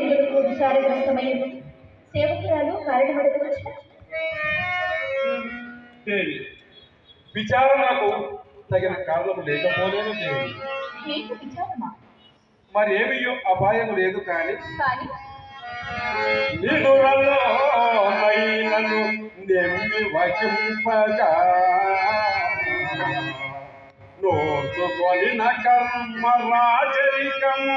ఎందుకు విచారగ్రస్తమైనది సేవకురాలు కారణం అడగవచ్చునా దేవి విచారణకు తగిన కారణం లేకపోలేదు దేవి మీకు విచారమా? మరి ఏమి అపాయం లేదు కానీ కానీ నిడురలో నైనను నెమ్మి వహింపగా కర్మ రాజరికము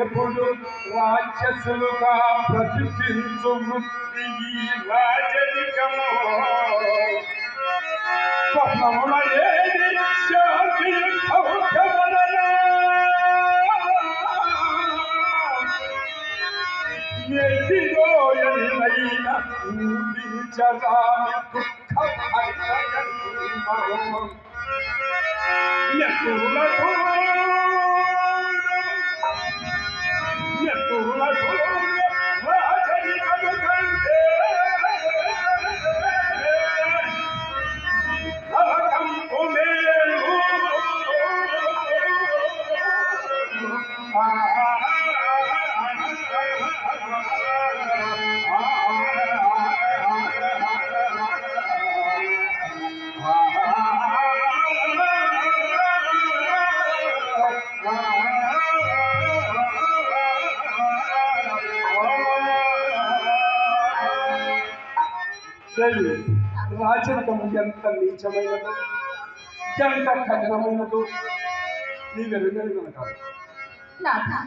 ఎప్పుడు రాక్షసులుగా ప్రతిష్ఠించు వృత్తి ఈ రాజరికము స్వప్నముల ఏది శాంతి సౌఖ్యములనా? ఎదిగోయనినైన ఊహించరాని దుఃఖభంగము. ఎత్తులకు ఎత్తులకు రాజరికము ఎంత నీచమైనదో ఎంత కఠినమైనదో నీవెరుగైన కాదు 哪怕